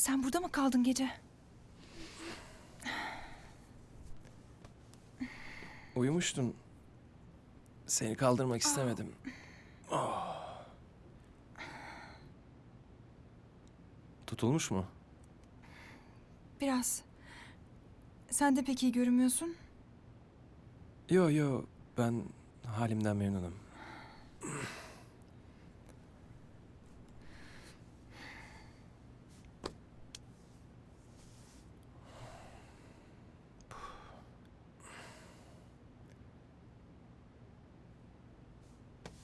Sen burada mı kaldın gece? Uyumuştun. Seni kaldırmak istemedim. Oh. Tutulmuş mu? Biraz. Sen de pek iyi görünmüyorsun. Yo yo ben halimden memnunum.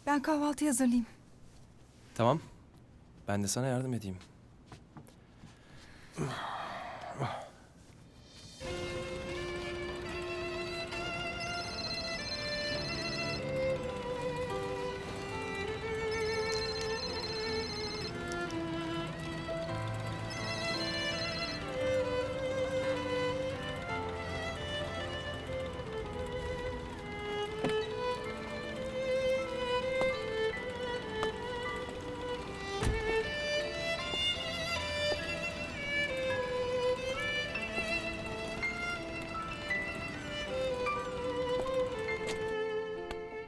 Ben kahvaltı hazırlayayım. Tamam. Ben de sana yardım edeyim.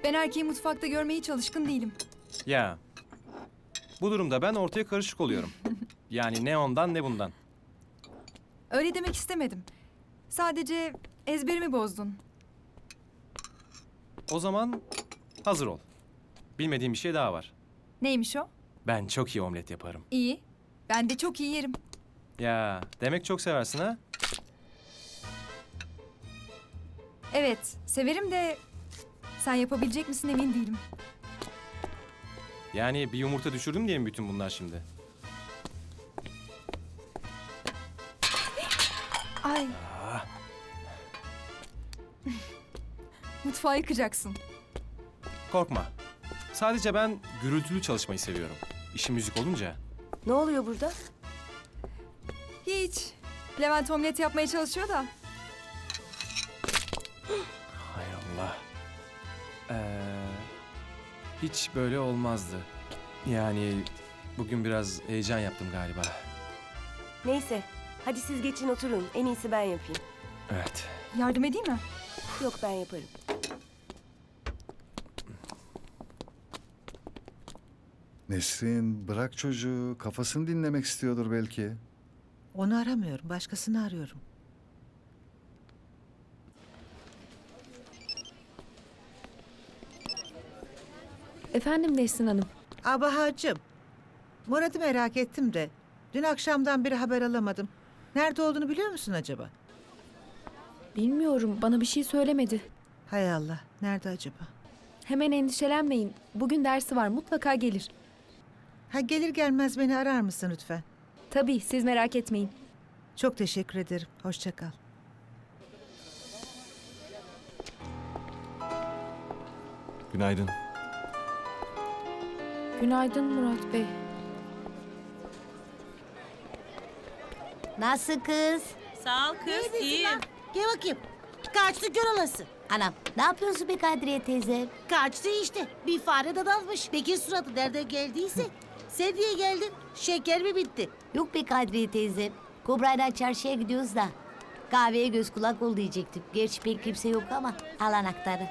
Ben erkeği mutfakta görmeye hiç alışkın değilim. Ya. Bu durumda ben ortaya karışık oluyorum. Yani ne ondan ne bundan. Öyle demek istemedim. Sadece ezberimi bozdun. O zaman hazır ol. Bilmediğim bir şey daha var. Neymiş o? Ben çok iyi omlet yaparım. İyi. Ben de çok iyi yerim. Ya demek çok seversin ha? Evet, severim de sen yapabilecek misin emin değilim. Yani bir yumurta düşürdüm diye mi bütün bunlar şimdi? Ay. Mutfağı yıkacaksın. Korkma. Sadece ben gürültülü çalışmayı seviyorum. İşim müzik olunca. Ne oluyor burada? Hiç. Levent omlet yapmaya çalışıyor da. Hay Allah. Ee, hiç böyle olmazdı. Yani bugün biraz heyecan yaptım galiba. Neyse. Hadi siz geçin oturun. En iyisi ben yapayım. Evet. Yardım edeyim mi? Yok ben yaparım. Nesrin bırak çocuğu. Kafasını dinlemek istiyordur belki. Onu aramıyorum, başkasını arıyorum. Efendim Nesrin Hanım. Abahacığım, Murat'ı merak ettim de dün akşamdan beri haber alamadım. Nerede olduğunu biliyor musun acaba? Bilmiyorum bana bir şey söylemedi. Hay Allah, nerede acaba? Hemen endişelenmeyin. Bugün dersi var mutlaka gelir. Ha gelir gelmez beni arar mısın lütfen? Tabii siz merak etmeyin. Çok teşekkür ederim. Hoşça kal. Günaydın. Günaydın Murat Bey. Nasıl kız? Sağ ol kız, iyiyim. Gel bakayım. Kaçtı gör olası. Anam ne yapıyorsun be Kadriye teyze? Kaçtı işte. Bir fare dadanmış. Bekir suratı nereden geldiyse. Sen niye geldin? Şeker mi bitti? Yok be Kadriye teyze. Kobra'yla çarşıya gidiyoruz da. Kahveye göz kulak ol diyecektim. Gerçi pek kimse yok ama al anahtarı.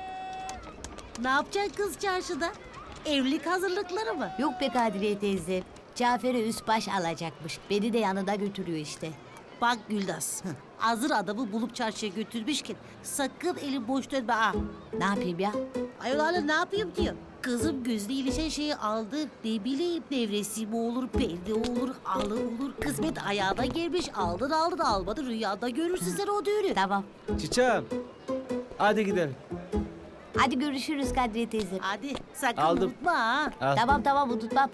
Ne yapacaksın kız çarşıda? Evlilik hazırlıkları mı? Yok be Kadriye teyze. Cafer'e üst baş alacakmış. Beni de yanında götürüyor işte. Bak Güldas. Hazır adamı bulup çarşıya götürmüşken sakın elin boş dönme ha. Ne yapayım ya? Ayol hala ne yapayım diyor. Kızım gözüne ilişen şeyi aldı. Ne bileyim devresi mi olur, perde olur, alı olur. Kısmet ayağına gelmiş. Aldın aldın almadın. Rüyanda görürsün sen o düğünü. Tamam. Çiçeğim. Hadi gidelim. Hadi görüşürüz Kadriye teyze. Hadi sakın Aldım. unutma ha. Al. Tamam tamam unutmam.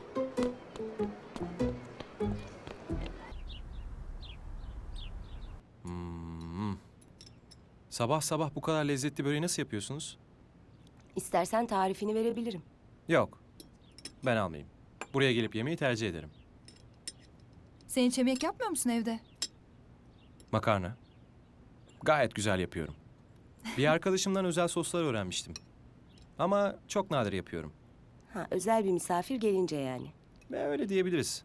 Sabah sabah bu kadar lezzetli böreği nasıl yapıyorsunuz? İstersen tarifini verebilirim. Yok. Ben almayayım. Buraya gelip yemeği tercih ederim. Sen hiç yemek yapmıyor musun evde? Makarna. Gayet güzel yapıyorum. Bir arkadaşımdan özel soslar öğrenmiştim. Ama çok nadir yapıyorum. Ha, özel bir misafir gelince yani. Ve öyle diyebiliriz.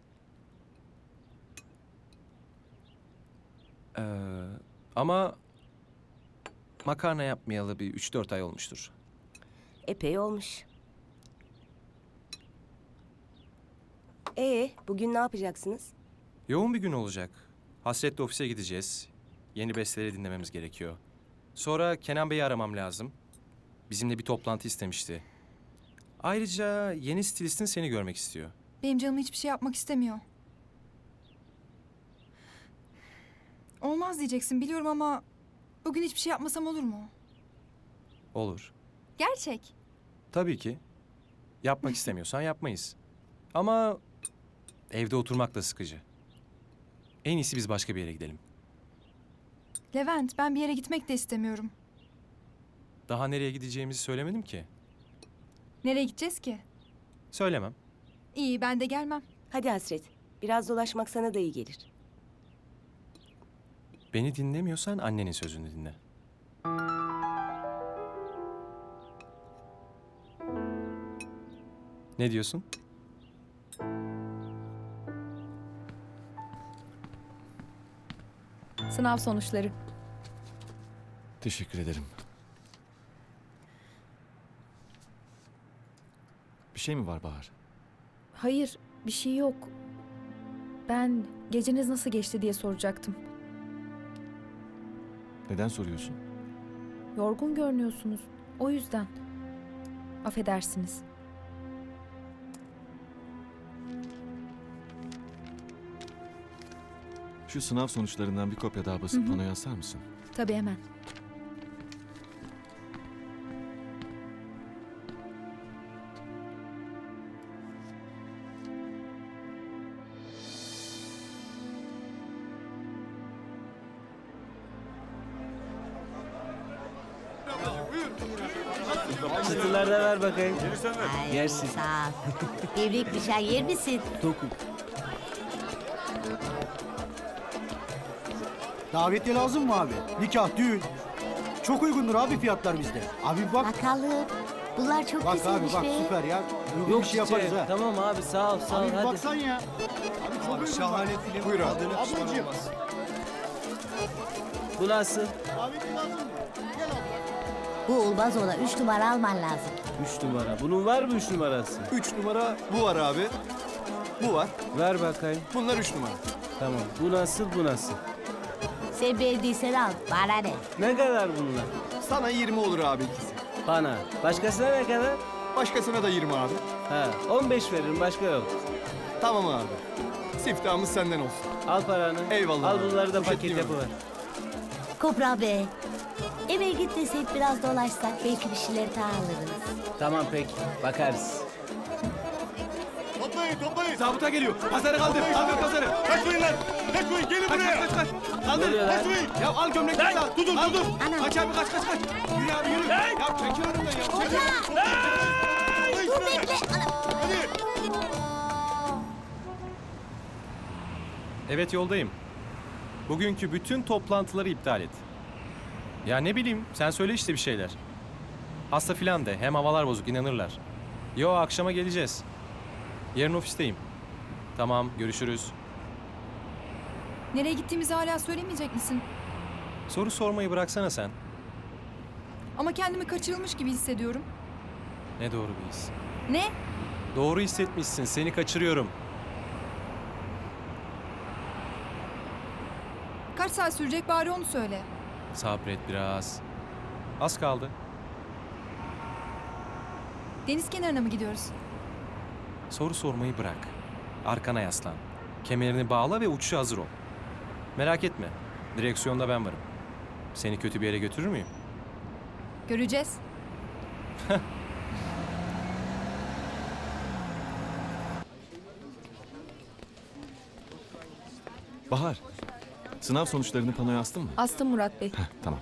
Ee, ama makarna yapmayalı bir 3-4 ay olmuştur. Epey olmuş. Ee, bugün ne yapacaksınız? Yoğun bir gün olacak. Hasretle ofise gideceğiz. Yeni besteleri dinlememiz gerekiyor. Sonra Kenan Bey'i aramam lazım. Bizimle bir toplantı istemişti. Ayrıca yeni stilistin seni görmek istiyor. Benim canım hiçbir şey yapmak istemiyor. Olmaz diyeceksin biliyorum ama bugün hiçbir şey yapmasam olur mu? Olur. Gerçek. Tabii ki. Yapmak istemiyorsan yapmayız. Ama evde oturmak da sıkıcı. En iyisi biz başka bir yere gidelim. Levent ben bir yere gitmek de istemiyorum. Daha nereye gideceğimizi söylemedim ki. Nereye gideceğiz ki? Söylemem. İyi ben de gelmem. Hadi Hasret, biraz dolaşmak sana da iyi gelir. Beni dinlemiyorsan annenin sözünü dinle. Ne diyorsun? Sınav sonuçları. Teşekkür ederim. Bir şey mi var Bahar? Hayır, bir şey yok. Ben geceniz nasıl geçti diye soracaktım. Neden soruyorsun? Yorgun görünüyorsunuz. O yüzden. Affedersiniz. Şu sınav sonuçlarından bir kopya daha basıp panoya asar mısın? Tabii hemen. Çıtılar da ver bakayım. Yersin. Sağ ol. Gevrek nişan yer misin? Dokun. Davetiye lazım mı abi? Nikah, düğün. Çok uygundur abi fiyatlar bizde. Abi bak. Bakalım. Bunlar çok Bak güzelmiş abi bak be. süper ya. Uygun Yok bir şey yaparız ha. Tamam abi sağ ol sağ ol Abi bir hadi. baksan ya. Abi çok uygun Şahane film. Buyur abi. Ablacığım. Bu nasıl? Davetiye lazım mı? Gel abla. Bu olmaz ona. Üç numara alman lazım. Üç numara. Bunun var mı üç numarası? Üç numara bu var abi. Bu var. Ver bakayım. Bunlar üç numara. Tamam. Bu nasıl bu nasıl? Sen beğendiysen al. Bana ne? Ne kadar bunlar? Sana 20 olur abi ikisi. Bana. Başkasına ne kadar? Başkasına da 20 abi. Ha 15 veririm başka yok. Tamam abi. Siftahımız senden olsun. Al paranı. Eyvallah Al abi. bunları da paket Poşetliyorum. yapıver. Kobra be. Eve gitmesek biraz dolaşsak belki bir şeyler daha alırız. Tamam peki. Bakarız. Toplayın toplayın. Zabıta geliyor. Pazarı kaldır. Kaldır pazarı. Kaçmayın lan. Kaçmayın gelin buraya. Kaç kaç. Ne oluyor lan? Ya al gömlekleri al. Tutun tutun. Anam. Kaç abi kaç kaç kaç. Yürü abi yürü. Ya çekil önümden ya. Çekil. Dur bekle. Ana. Evet yoldayım. Bugünkü bütün toplantıları iptal et. Ya ne bileyim sen söyle işte bir şeyler. Hasta filan de hem havalar bozuk inanırlar. Yo akşama geleceğiz. Yarın ofisteyim. Tamam görüşürüz. Nereye gittiğimizi hala söylemeyecek misin? Soru sormayı bıraksana sen. Ama kendimi kaçırılmış gibi hissediyorum. Ne doğru bir his. Ne? Doğru hissetmişsin seni kaçırıyorum. Kaç saat sürecek bari onu söyle. Sabret biraz. Az kaldı. Deniz kenarına mı gidiyoruz? Soru sormayı bırak. Arkana yaslan. Kemerini bağla ve uçuşa hazır ol. Merak etme. Direksiyonda ben varım. Seni kötü bir yere götürür müyüm? Göreceğiz. Bahar. Sınav sonuçlarını panoya astın mı? Astım Murat Bey. Heh, tamam.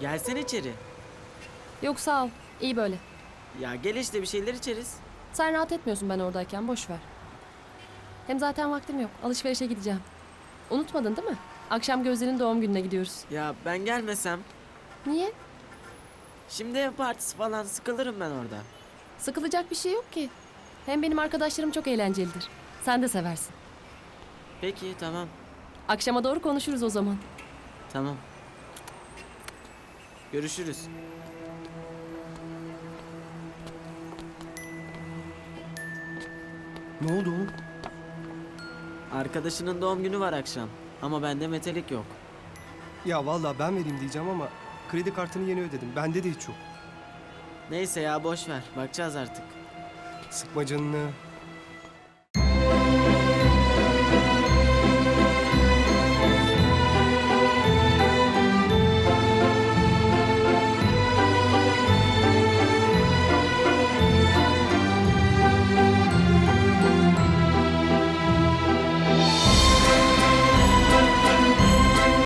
Gelsene içeri. Yok sağ ol. İyi böyle. Ya gel işte bir şeyler içeriz. Sen rahat etmiyorsun ben oradayken. Boş ver. Hem zaten vaktim yok. Alışverişe gideceğim. Unutmadın değil mi? Akşam Gözde'nin doğum gününe gidiyoruz. Ya ben gelmesem. Niye? Şimdi ev partisi falan sıkılırım ben orada. Sıkılacak bir şey yok ki. Hem benim arkadaşlarım çok eğlencelidir. Sen de seversin. Peki tamam. Akşama doğru konuşuruz o zaman. Tamam. Görüşürüz. Ne oldu oğlum? Arkadaşının doğum günü var akşam. Ama bende metalik yok. Ya vallahi ben vereyim diyeceğim ama kredi kartını yeni ödedim. Bende de hiç yok. Neyse ya boş ver. Bakacağız artık. Sıkma canını.